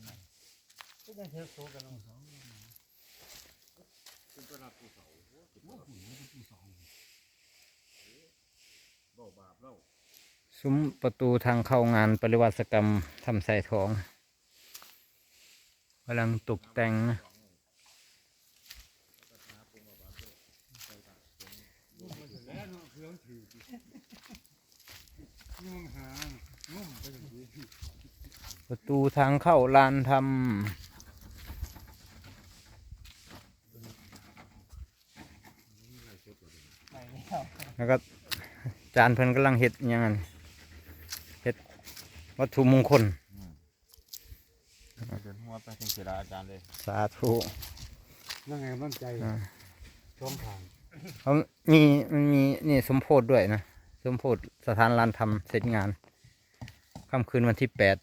ังไงก็ยังเทสโซกันลงสองเป็นตลาดภูเสาโอ้โหว่าหุ่นมันเป็นปีสองเบาบาปเล่าซุ้มประตูทางเข้างานปริวัติกรรมทำใส่ทองกำลังตกแต่งนะนุ่งหาง ประตูทางเข้าลานทไปแล้วำแล้วก็จานเพิ่นกำลังเฮ็ดอิหยังไงเฮ็ดวัตถุมงคลเดินหัวไปถึงศิลาอาจารย์เลย สาธุนั่งไงมั่นใจอ่าช่องทางเขามีมันมีนี่สมโพธด้วยนะ สมโพธสถานลานทำเสร็จงานค่ำคืนวันที่แปด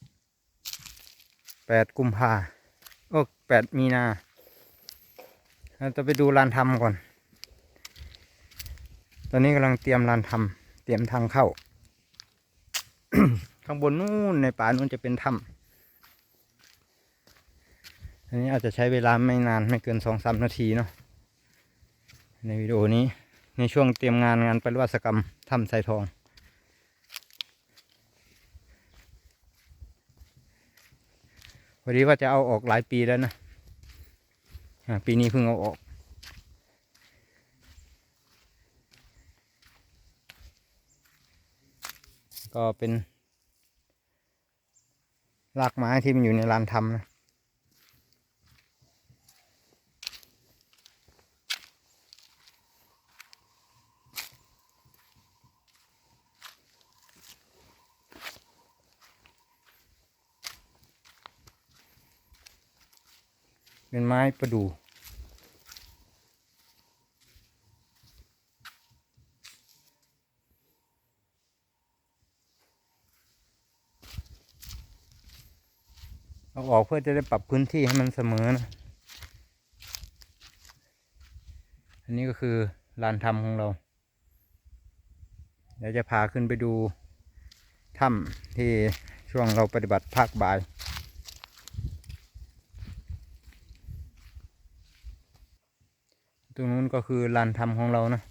แปดกุมภาโอ้แปดมีนาเราจะไปดูลานทำก่อน ตอนนี้กำลังเตรียมลานทำเตรียมทางเข้า ข้างบนนู่นในป่านู่นจะเป็นถ้ำอันนี้อาจจะใช้เวลาไม่นานไม่เกินสองสามนาทีเนาะ ในวิดีโอนี้ในช่วงเตรียมงานงานปริวัติกรรมถ้ำไซทอง วันนี้ว่าจะเอาออกหลายปีแล้วนะปีนี้เพิ่งเอาออกก็เป็นรากไม้ที่มันอยู่ในลานทำนะ เป็นไม้ประดู่เอาออกเพื่อจะได้ปรับพื้นที่ให้มันเสมอนะ อันนี้ก็คือลานถ้ำของเรา เดี๋ยวจะพาขึ้นไปดูถ้ำที่ช่วงเราปฏิบัติภาคบ่าย ตรงนู้นก็คือลานธรรมของเรานะ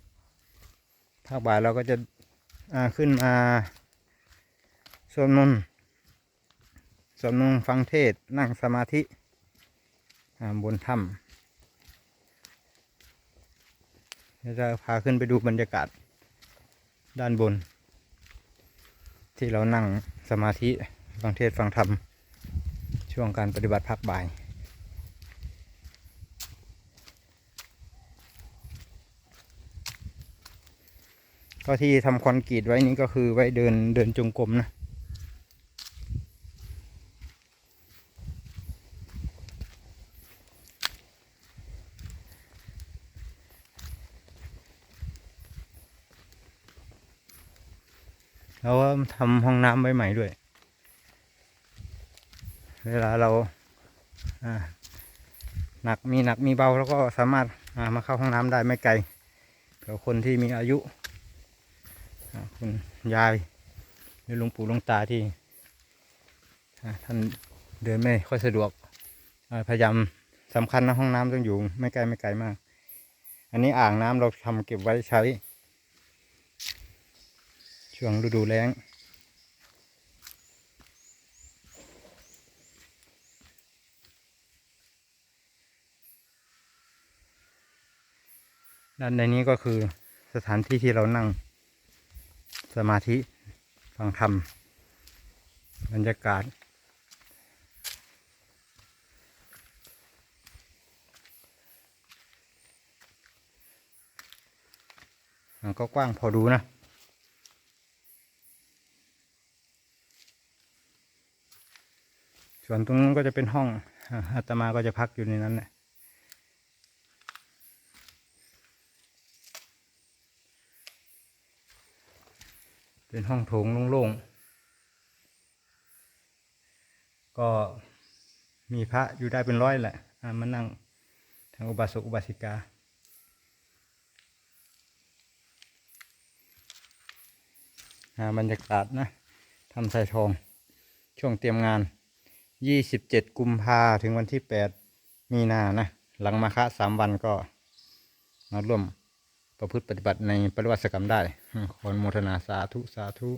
ภาคบ่ายเราก็จะอาขึ้นมาสวดมนต์สวดมนต์ฟังเทศนั่งสมาธิาบนถ้ำเดี๋ยวจะพาขึ้นไปดูบรรยากาศด้านบน ที่เรานั่งสมาธิฟังเทศฟังธรรมช่วงการปฏิบัติภาคบ่าย ก็ที่ทำคอนกรีตไว้นี่ก็คือไว้เดินเดินจงกรมนะแล้วก็ทำห้องน้ำไว้ใหม่ด้วย เวลาเราหนักมีหนักมีเบาแล้วก็สามารถามาเข้าห้องน้ำได้ไม่ไกลเผื่อคนที่มีอายุ คุณยายหรือหลวงปู่หลวงตาที่ท่านเดินไม่ค่อยสะดวกพยายามสำคัญนะห้องน้ำต้องอยู่ไม่ไกลไม่ไกลมาก อันนี้อ่างน้ำเราทำเก็บไว้ใช้ ช่วงฤดูแล้งด้านในนี้ก็คือสถานที่ที่เรานั่ง สมาธิฟังธรรมบรรยากาศ มันก็กว้างพอดูนะส่วนตรงนู้นก็จะเป็นห้องอาตมาก็จะพักอยู่ในนั้นแหละ เป็นห้องโถงโล่งๆ ก็มีพระอยู่ได้เป็นร้อยแหละามานั่งทางอุบาสกอุบาสิกาอ่าบรรยากาศนะทำใส่ทอง ช่วงเตรียมงานยี่สิบเจ็ดกุมภาถึงวันที่แปดมีนานะ หลังมาคะสามวันก็มาร่วม ประพฤติปฏิบัติในปริวัติกรรมได้อืมขออนุโมทนาสาธุสาธุ